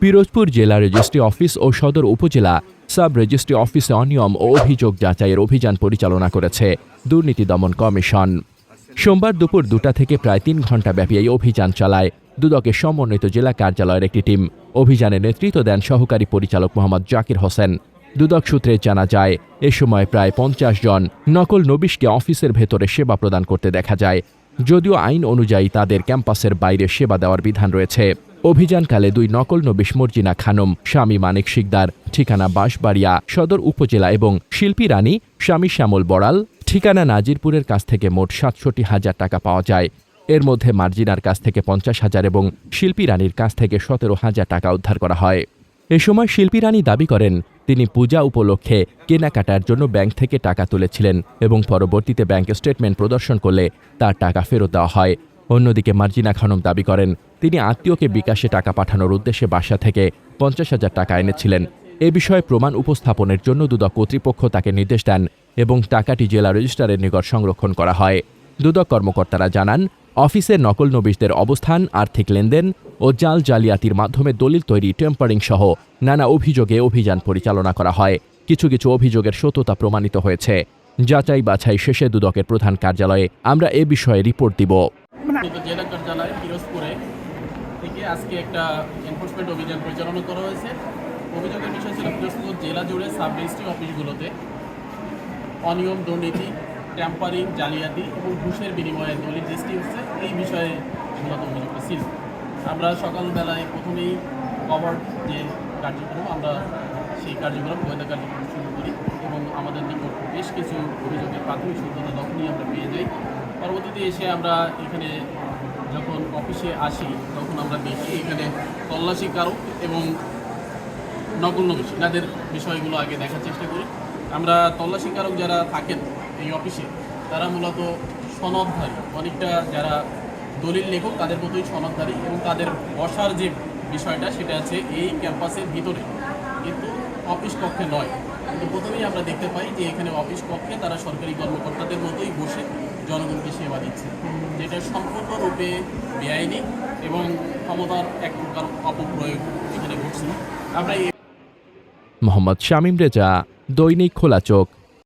পিরোজপুর জেলা registry office ও সদর উপজেলা সাব রেজিস্ট্রি অফিসে অনিয়ম ও অভিযোগ যাচাইয়ের অভিযান পরিচালনা করেছে দুর্নীতি দমন কমিশন। সোমবার দুপুর দুটা থেকে প্রায় তিন ঘণ্টা ব্যাপী এই অভিযান চালায় দুদকের সমন্বিত জেলা কার্যালয়ের একটি টিম। অভিযানে নেতৃত্ব দেন সহকারী পরিচালক মোহাম্মদ জাকির হোসেন। দুদক সূত্রে জানা যায়, এ সময় প্রায় পঞ্চাশ জন নকল নবিশকে অফিসের ভেতরে সেবা প্রদান করতে দেখা যায়। যদিও আইন অনুযায়ী তাদের ক্যাম্পাসের বাইরে সেবা দেওয়ার বিধান রয়েছে। অভিযানকালে দুই নকল নবিশ মর্জিনা খানম, স্বামী মানিক শিকদার, ঠিকানা বাঁশবাড়িয়া, সদর উপজেলা এবং শিল্পী রানী স্বামী শ্যামল বড়াল। ঠিকানা নাজিরপুরের কাছ থেকে মোট সাতষট্টি হাজার টাকা পাওয়া যায়। এর মধ্যে মার্জিনার কাছ থেকে পঞ্চাশ হাজার এবং শিল্পী রানীর কাছ থেকে সতেরো হাজার টাকা উদ্ধার করা হয়। এ সময় শিল্পী রানী দাবি করেন, তিনি পূজা উপলক্ষে কেনাকাটার জন্য ব্যাংক থেকে টাকা তুলেছিলেন এবং পরবর্তীতে ব্যাংক স্টেটমেন্ট প্রদর্শন করলে তার টাকা ফেরত দেওয়া হয়। অন্যদিকে মার্জিনা খানম দাবি করেন তিনি আত্মীয়কে বিকাশে টাকা পাঠানোর উদ্দেশ্যে বাসা থেকে পঞ্চাশ হাজার টাকা এনেছিলেন। এ বিষয়ে প্রমাণ উপস্থাপনের জন্য দুদক কর্তৃপক্ষ তাকে নির্দেশ দেন এবং টাকাটি জেলা রেজিস্ট্রারের নিকট সংরক্ষণ করা হয়। দুদক কর্মকর্তারা জানান অফিসের নকল নবিশদের অবস্থান, আর্থিক লেনদেন ও জাল জালিয়াতির মাধ্যমে দলিল তৈরি, টেম্পারিং সহ নানা অভিযোগে অভিযান পরিচালনা করা হয়। কিছু কিছু অভিযোগের সত্যতা প্রমাণিত হয়েছে। যাচাই বাছাই শেষে দুদকের প্রধান কার্যালয়ে আমরা এ বিষয়ে রিপোর্ট দিব কিন্তু জেলা কার্যালয় পিরোজপুরে থেকে আজকে একটা এনফোর্সমেন্ট অভিযান পরিচালনা করা হয়েছে। অভিযোগের বিষয় ছিল পিরোজপুর জেলা জুড়ে সাব রেজিস্ট্রি অফিসগুলোতে অনিয়ম, দুর্নীতি ট্যাম্পারিং জালিয়াতি এবং ঘুষের বিনিময়ে দলিল রেজিস্ট্রি হচ্ছে। এই বিষয়ে মূলত অভিযোগটা ছিল। আমরা সকালবেলায় প্রথমেই কভার যে কার্যক্রম, আমরা সেই কার্যক্রম, গোয়েন্দা কার্যক্রম শুরু করি এবং আমাদের নিকট বেশ কিছু অভিযোগের প্রাথমিক সত্যতা তখনই আমরা পেয়ে যাই। পরবর্তীতে এসে আমরা এখানে যখন অফিসে আসি, তখন আমরা দেখি এখানে তল্লাশি কারক এবং নবিশ এনাদের বিষয়গুলো আগে দেখার চেষ্টা করি। আমরা তল্লাশি কারক যারা থাকেন এই অফিসে, তারা মূলত সনদধারী। অনেকটা যারা দলিল লেখক, তাদের মতোই সনদধারী এবং তাদের বসার যে বিষয়টা, সেটা আছে এই ক্যাম্পাসের ভিতরে। কিন্তু অফিস কক্ষে নয়। প্রথমেই আমরা দেখতে পাই যে এখানে অফিস কক্ষে তারা সরকারি কর্মকর্তাদের মতোই বসে জনগণকে সেবা দিচ্ছে, যেটা সম্পূর্ণরূপে বেআইনি এবং ক্ষমতার এক প্রকার অপপ্রয়োগ এখানে ঘটছে। আমরা মোহাম্মদ শামীম রেজা, দৈনিক খোলা চোখ।